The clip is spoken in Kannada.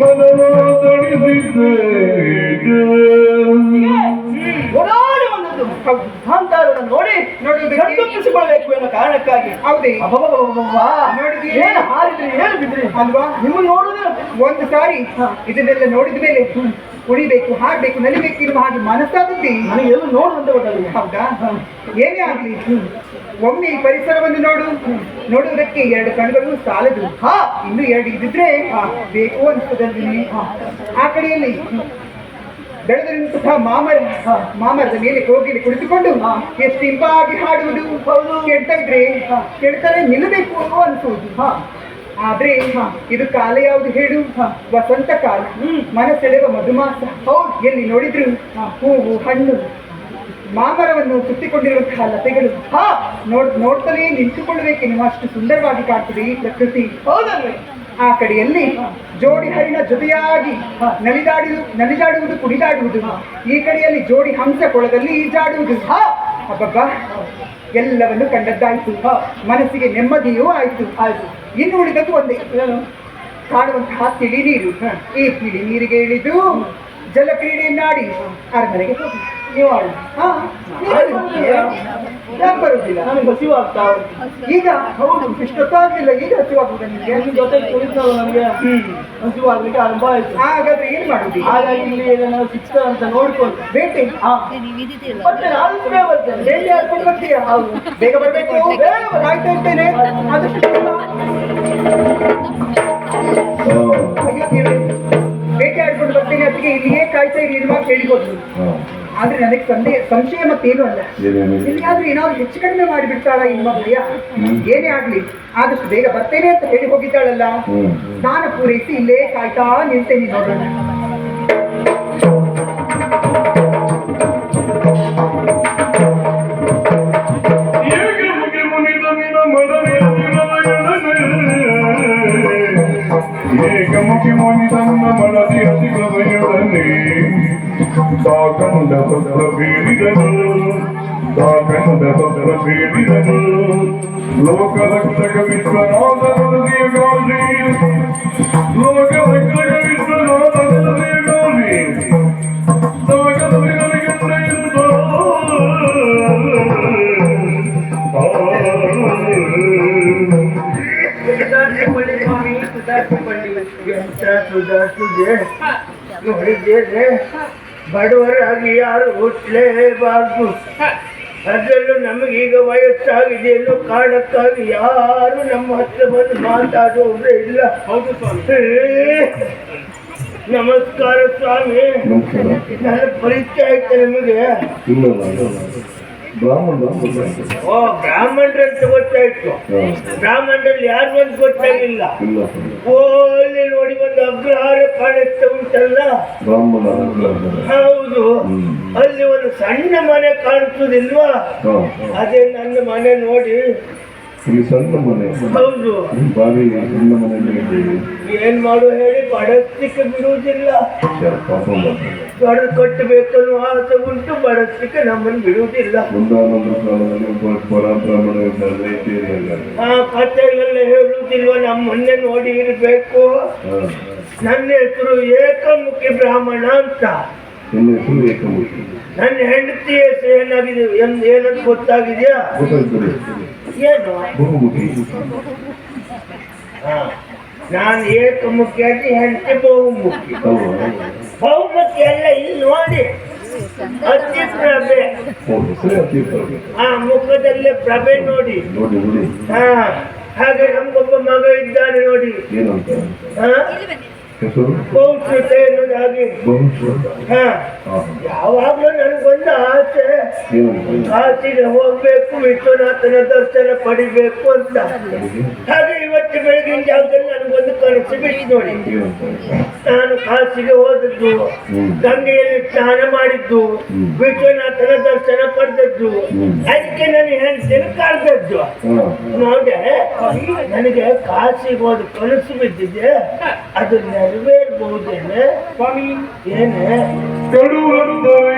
ಮನವಾದಳಿಸಿದ್ದೆ ಓಡಾಡಿ ಬಂದದ್ದು ಕಾಂತಾರವನ್ನು ನೋಡಿ. ನೋಡುವುದಕ್ಕೆ? ಗಂಟುಪ್ಪಿಸಿಕೊಳ್ಳಬೇಕು ಎಂಬ ಕಾರಣಕ್ಕಾಗಿ ಹೌದೇ. ನೋಡಿದ್ರಿ? ಏನು ಹಾರಿದ್ರಿ? ಏನು ಬಿದ್ರಿ ಅಲ್ವಾ? ನಿಮ್ಮ ನೋಡುದು ಒಂದು ಸಾರಿ. ಇದನ್ನೆಲ್ಲ ನೋಡಿದ ಮೇಲೆ ಕುಡಿಬೇಕು ಹಾಡ್ಬೇಕು ನಲಿಬೇಕು ಇರುವ ಹಾಗೆ ಮನಸ್ಸಾಗುತ್ತೆ. ನನಗೆ ನೋಡು ಅಂತ ಗೊತ್ತಾಗಲಿಲ್ಲ ಹೌದಾ? ಏನೇ ಆಗ್ಲಿ. ಒಮ್ಮೆ ಈ ಪರಿಸರವನ್ನು ನೋಡು. ನೋಡುವುದಕ್ಕೆ ಎರಡು ಕಣ್ಗಳು ಸಾಲದು. ಹಾ ಇನ್ನು ಎರಡು ಇದ್ದಿದ್ರೆ ಬೇಕು ಅನ್ಸುತ್ತದಲ್ಲಿ ಆ ಕಡೆಯಲ್ಲಿ ಬೆಳೆದಿರುವಂತಹ ಮಾಮರ ಮಾಮರದ ಮೇಲೆ ಕೋಗಿಲಿ ಕುಳಿತುಕೊಂಡು ಎಷ್ಟು ಇಂಪಾಗಿ ಹಾಡುವುದು ಹೌದು ಕೆಡ್ತಾ ಇದ್ರೆ ಕೆಡ್ತಾರೆ ನಿಲ್ಲಬೇಕು ಅನ್ಸುವುದು. ಆದ್ರೆ ಇದು ಕಾಲ ಯಾವುದು ಹೇಳು? ವಸಂತ ಕಾಲ. ಮನಸ್ಸೆಳೆವ ಮಧುಮಾಸ. ಹೌದು. ಎಲ್ಲಿ ನೋಡಿದ್ರು ಹೂವು ಹಣ್ಣು ಮಾಮರವನ್ನು ಸುತ್ತಿಕೊಂಡಿರುವಂತಹ ಲತೆಗಳು. ಹಾ. ನೋಡ್ ನೋಡ್ತಲೇ ನಿಂತುಕೊಳ್ಳಬೇಕೆನ್ನುವ ಅಷ್ಟು ಸುಂದರವಾಗಿ ಕಾಣ್ತದೆ ಈ ಪ್ರಕೃತಿ. ಹೌದಲ್ವೇ? ಆ ಕಡೆಯಲ್ಲಿ ಜೋಡಿ ಹರಿಣ ಜೊತೆಯಾಗಿ ನಲಿದಾಡಿ ನಲಿದಾಡುವುದು ಕುಣಿದಾಡುವುದು. ಈ ಕಡೆಯಲ್ಲಿ ಜೋಡಿ ಹಂಸ ಕೊಳದಲ್ಲಿ ಈಜಾಡುವುದು. ಅಬ್ಬಬ್ಬಾ! ಎಲ್ಲವನ್ನು ಕಂಡದ್ದಾಯಿತು. ಮನಸ್ಸಿಗೆ ನೆಮ್ಮದಿಯೂ ಆಯಿತು. ಆಯ್ತು. ಇನ್ನು ಉಳಿದದ್ದು ಒಂದೇ. ಕಾಡುವಂತಹ ತಿಳಿ ನೀರು. ಈ ತಿಳಿ ನೀರಿಗೆ ಇಳಿದು ಜಲ ಕ್ರೀಡೆಯನ್ನಾಡಿ ಅರಮನೆಗೆ ಹೋಗಿ. ನೀವು ಆಡಿ ಹಾ, ನೀನು ಯಾಕೆ ಬರುವುದಿಲ್ಲ ನನಗೆ ಹಸಿವು ಆಗ್ತಾ ಈಗ ಹೌದು ಇಷ್ಟೊತ್ತಾಗಲಿಲ್ಲ ಈಗ ಹಸಿವಾಗುವುದ ನಿಮಗೆ. ನಿಮ್ ಜೊತೆ ನನಗೆ ಹಸಿವು ಆಗ್ಲಿಕ್ಕೆ ಆರಂಭ ಆಯ್ತು. ಹಾಗಾದ್ರೆ ಏನ್ ಮಾಡುದು? ಹಾಗಾಗಿ ಇಲ್ಲಿ ಏನೋ ಸಿಗ್ತದೆ ಅಂತ ನೋಡ್ಕೊಂಡು. ಭೇಟಿ? ಹಾ. ಮತ್ತೆ ನಾನು ಕೂಡ ಬರ್ತೇನೆ ಬೇಟೆ ಆಡ್ಕೊಂಡು ಬರ್ತೀಯ ಹೌದು. ಬೇಗ ಬರ್ಬೇಕು. ಬೇಗ ಕಾಯ್ತಾ ಇರ್ತೇನೆ ಆದಷ್ಟು ಆದ್ರೆ ನನಗೆ ಸಂದೇಹ ಸಂಶಯ ಮತ್ತೇನು ಅಲ್ಲ ಇಲ್ಲಿಯಾದ್ರೂ ಏನಾದ್ರು ಹೆಚ್ಚು ಕಡಿಮೆ ಮಾಡಿಬಿಡ್ತಾಳ ಎನ್ನುವ ಭಯ ಏನೇ ಆಗ್ಲಿ ಆದಷ್ಟು ಬೇಗ ಬರ್ತೇನೆ ಅಂತ ಹೇಳಿ ಹೋಗಿದ್ದಾಳಲ್ಲ ಸ್ನಾನ ಪೂರೈಸಿ ಇಲ್ಲೇ ಕಾಯ್ತಾ ನಿಲ್ತೇನೆ ನೋಡೋಣ ಏಕೆ ಮುಗಿ ತನ್ನ ನಿನ ಸಾಕಂದ ಸೊದರ ಬೀರಿದನು ಸಾಕಂದ ಸೊದರ ಬೀರಿದನು ಲೋಕ ರಕ್ಷಕ ವಿಶ್ವನಾಥ ನದಿಯ ಗಾಳಿ ಲೋಕ ರಕ್ಷಕ ವಿಶ್ವನಾಥ ನದಿಯ ಗಾಳಿ ಸುಧಾರಿಸಿಕೊಳ್ಳಿ ಸ್ವಾಮಿ ಸುಧಾರಿಸಿಕೊಳ್ಳಿ ಎಂತ ಸುಧಾರಿಸಿದೆ ನೋಡಿದ್ದೇನೆ ಬಡವರಾಗಿ ಯಾರು ಹುಟ್ಟಲೇಬಾರ್ದು. ಅದರಲ್ಲೂ ನಮಗೀಗ ವಯಸ್ಸಾಗಿದೆ ಎಂದು ಕಾರಣಕ್ಕಾಗಿ ಯಾರು ನಮ್ಮ ಹತ್ರ ಬಂದು ಮಾತಾಡೋರೇ ಇಲ್ಲ. ಹೌದು ಸ್ವಾಮಿ. ನಮಸ್ಕಾರ ಸ್ವಾಮಿ. ನನ್ನ ಪರಿಚಯ ಆಯ್ತಾ ನಿಮಗೆ? ಓ ಬ್ರಾಹ್ಮಣರಂತ ಗೊತ್ತಾಯ್ತು ಬ್ರಾಹ್ಮಣರಲ್ಲಿ ಯಾರು ಅಂತ ಗೊತ್ತಾಗಿಲ್ಲ. ಓಲಿ ನೋಡಿ ಒಂದು ಅಗ್ರಹಾರ ಕಾಣುತ್ತೆ ಉಂಟಲ್ಲ? ಹೌದು. ಅಲ್ಲಿ ಒಂದು ಸಣ್ಣ ಮನೆ ಕಾಣಿಸುದಿಲ್ವಾ ಅದೇ ನನ್ನ ಮನೆ ನೋಡಿ. ಇಲ್ಲಿ ಸಣ್ಣ ಮನೆ. ಹೌದು. ಬಾರಿ ಸಣ್ಣ ಮನೆಯಲ್ಲಿ ಏನ್ ಮಾಡು ಹೇಳಿ ಬಡಸ್ಲಿಕ್ಕೆ ಬಿಡುವುದಿಲ್ಲ. ಪಾಪ ಕಟ್ಟಬೇಕನ್ನು ಕಟ್ಟಬೇಕನ್ನೋ ಆಸೆ ಉಂಟು ಬಡಸ್ಲಿಕ್ಕೆ ನಮ್ಮನ್ನು ಬಿಡುವುದಿಲ್ಲ. ಒಂದಾನೊಂದು ಕಾಲದಲ್ಲಿ ಬಡ ಬ್ರಾಹ್ಮಣ. ಆ ಕಥೆಗಳೆಲ್ಲ ಹೇಳುವುದಿಲ್ವ ನಮ್ಮನ್ನೇ ನೋಡಿ ಇರಬೇಕು. ನನ್ನ ಹೆಸರು ಏಕಮುಖಿ ಬ್ರಾಹ್ಮಣ ಅಂತ. ನನ್ನ ಹೆಸರು ಏಕಮೂರ್ತಿ ನನ್ನ ಹೆಂಡತಿ ಹೆಸರು ಏನಾಗಿದೆ ಏನ್- ಏನಂತ ಗೊತ್ತಾಗಿದೆಯಾ ಏನು. ನಾನು ಏಕಮುಖಿಯಾಗಿ ಹೆಂಡತಿ ಬಹುಮುಖಿ ಬಹುಮುಖಿ ಎಲ್ಲ ಇಲ್ಲಿ ನೋಡಿ. ಅತಿ ಪ್ರಭೆ. ಆ ಮುಖದಲ್ಲೇ ಪ್ರಭೆ ನೋಡಿ. ನೋಡಿ ನೋಡಿ. ಹಾ. ಹಾಗೆ ನಮ್ಗೊಬ್ಬ ಮಗ ಇದ್ದಾನೆ ನೋಡಿ. ಹಾ? ಹಾ. ಯಾವಾಗ್ಲೂ ನನಗೊಂದು ಆಸೆ. ಆಸೆಗೆ ಕಾಶಿಗೆ ಹೋಗ್ಬೇಕು ವಿಶ್ವನಾಥನ ದರ್ಶನ ಪಡಿಬೇಕು ಅಂತ. ಹಾಗೆ ಇವತ್ತು ಬೆಳಗಿನ ಜಾಗದಲ್ಲಿ ನನಗೊಂದು ಕನಸು ಬಿಟ್ಟು ನೋಡಿ. ನಾನು ಕಾಶಿಗೆ ಹೋದದ್ದು. ಗಂಗೆಯಲ್ಲಿ ಸ್ನಾನ ಮಾಡಿದ್ದು. ವಿಶ್ವನಾಥನ ದರ್ಶನ ಪಡೆದದ್ದು ಅದಕ್ಕೆ ನಾನು ಹೆಂಡತಿನ ಕರೆದದ್ದು. ನೋಡೆ ನನಗೆ ಕಾಶಿಗೆ ಹೋದ ಕನಸು ಬಿದ್ದಿದೆ ಅದು ನೆರವೇರ್ಬಹುದೇನೆ? ಸ್ವಾಮಿ. ಏನೇ? ಕಡುವಂದರೆ